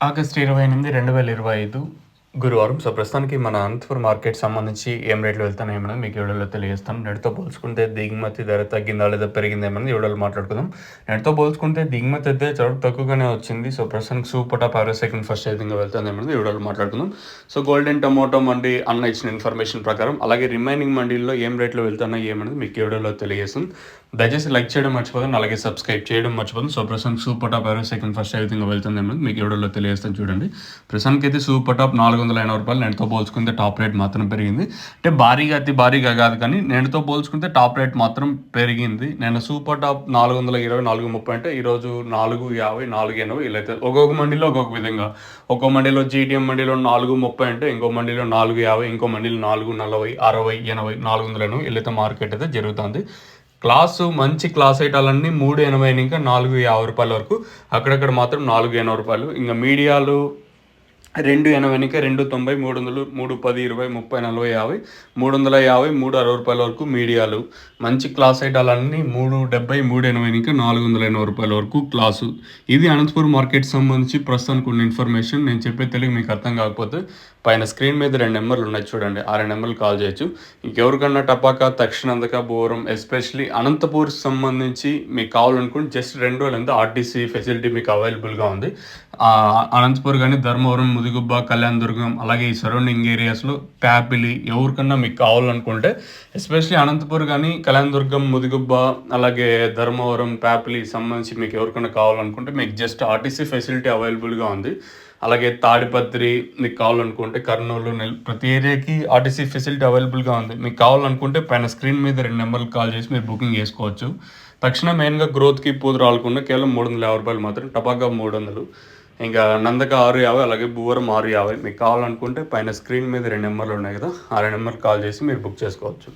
August ఇరవై ఎనిమిది రెండు వేల ఇరవై ఐదు గురువారం. సో ప్రస్తుతానికి మన అనంతపురం మార్కెట్ సంబంధించి ఏం రేట్లు వెళ్తానేమో మీకు ఎవడలో తెలియజేస్తాను. నెట్తో పోల్చుకుంటే దిగుమతి ధర తగ్గిందా లేదా పెరిగిందేమని వీడియోలో మాట్లాడుకుందాం. నెట్తో పోల్చుకుంటే దిగుమతి అయితే చాలా తక్కువగానే వచ్చింది. సో ప్రస్తుతానికి సూపర్ టాప్ ఆరో సెకండ్ ఫస్ట్ విధంగా వెళ్తుందేమని వీడియోలో మాట్లాడుకుందాం. సో గోల్డెన్ టమోటో మండి అన్న ఇచ్చిన ఇన్ఫర్మేషన్ ప్రకారం అలాగే రిమైనింగ్ మండీల్లో ఏం రేట్లో వెళ్తున్నాయి ఏమన్నది మీకు ఎవడలో తెలియజేస్తుంది దయచేసి లైక్ చేయడం మర్చిపోతుంది అలాగే సబ్స్క్రైబ్ చేయడం మర్చిపోతుంది సో ప్రస్తుతానికి సూపర్ టాప్ ఆరో సెకండ్ ఫస్ట్ ఏ విధంగా వెళ్తుంది అన్నది మీకు వీడియోలో తెలియజేస్తాను. చూడండి. ప్రస్తుతానికి అయితే సూపర్ టాప్ నాలుగు వందల ఎనభై రూపాయలు నేనుతో పోల్చుకుంటే టాప్ రేట్ మాత్రం పెరిగింది. అంటే భారీగా అతి భారీగా కాదు కానీ నేనుతో పోల్చుకుంటే టాప్ రేట్ మాత్రం పెరిగింది. నేను సూపర్ టాప్ నాలుగు వందల ఇరవై నాలుగు ముప్పై అంటే ఈరోజు నాలుగు యాభై నాలుగు ఎనభై ఇలా అయితే ఒక్కొక్క మండీలో ఒక్కొక్క విధంగా. ఒక్కో మండీలో జీటీఎం మండీలో నాలుగు ముప్పై అంటే ఇంకో మండీలో నాలుగు యాభై ఇంకో మండీలో నాలుగు నలభై అరవై ఎనభై నాలుగు వందల ఎనభై ఇలా అయితే మార్కెట్ అయితే జరుగుతుంది. క్లాసు మంచి క్లాస్ ఐటాలన్నీ మూడు ఎనభై ఇంకా నాలుగు యాభై రూపాయల వరకు అక్కడక్కడ మాత్రం నాలుగు ఎనభై రూపాయలు. ఇంకా మీడియాలు రెండు ఎనభైకి రెండు తొంభై మూడు వందలు మూడు పది ఇరవై ముప్పై నలభై యాభై మూడు వందల యాభై మూడు అరవై రూపాయల వరకు మీడియాలు. మంచి క్లాస్ ఐటాలన్నీ మూడు డెబ్బై మూడు ఎనభై నాలుగు వందల ఎనభై రూపాయల వరకు క్లాసు. ఇది అనంతపురం మార్కెట్ సంబంధించి ప్రస్తుతానికి ఉన్న ఇన్ఫర్మేషన్. నేను చెప్పే తెలుగు మీకు అర్థం కాకపోతే పైన స్క్రీన్ మీద రెండు నెంబర్లు ఉన్నాయి చూడండి. ఆ రెండు నెంబర్లు కాల్ చేయొచ్చు. ఇంకెవరికన్నా టపాకా తక్షణందక బోరం ఎస్పెషలీ అనంతపూర్ సంబంధించి మీకు కావాలనుకుంటే జస్ట్ రెండు రోజులు ఎంత ఆర్టీసీ ఫెసిలిటీ మీకు అవైలబుల్గా ఉంది. అనంతపూర్ కానీ ధర్మవరం ముదిగుబ్బ కళ్యాణ్ దుర్గం అలాగే ఈ సరౌండింగ్ ఏరియాస్లో ప్యాపిలి ఎవరికన్నా మీకు కావాలనుకుంటే ఎస్పెషలీ అనంతపూర్ కానీ కళ్యాణ్ దుర్గం ముదిగుబ్బ అలాగే ధర్మవరం ప్యాపిలి సంబంధించి మీకు ఎవరికైనా కావాలనుకుంటే మీకు జస్ట్ ఆర్టీసీ ఫెసిలిటీ అవైలబుల్గా ఉంది. అలాగే తాడిపత్రి మీకు కావాలనుకుంటే కర్నూలు నెల్ ప్రతి ఏరియాకి ఆర్టీసీ ఫెసిలిటీ అవైలబుల్గా ఉంది. మీకు కావాలనుకుంటే పైన స్క్రీన్ మీద రెండు నెంబర్లు కాల్ చేసి మీరు బుకింగ్ చేసుకోవచ్చు. తక్షణ మెయిన్గా గ్రోత్కి పూత రాలకుండా కేవలం మూడు వందల యాభై రూపాయలు మాత్రం టపాగా మూడు వందలు. ఇంకా నందక ఆరు యాభై అలాగే భూవరం ఆరు యాభై. మీకు కావాలనుకుంటే పైన స్క్రీన్ మీద రెండు నెంబర్లు ఉన్నాయి కదా ఆ రెండు నెంబర్కి కాల్ చేసి మీరు బుక్ చేసుకోవచ్చు.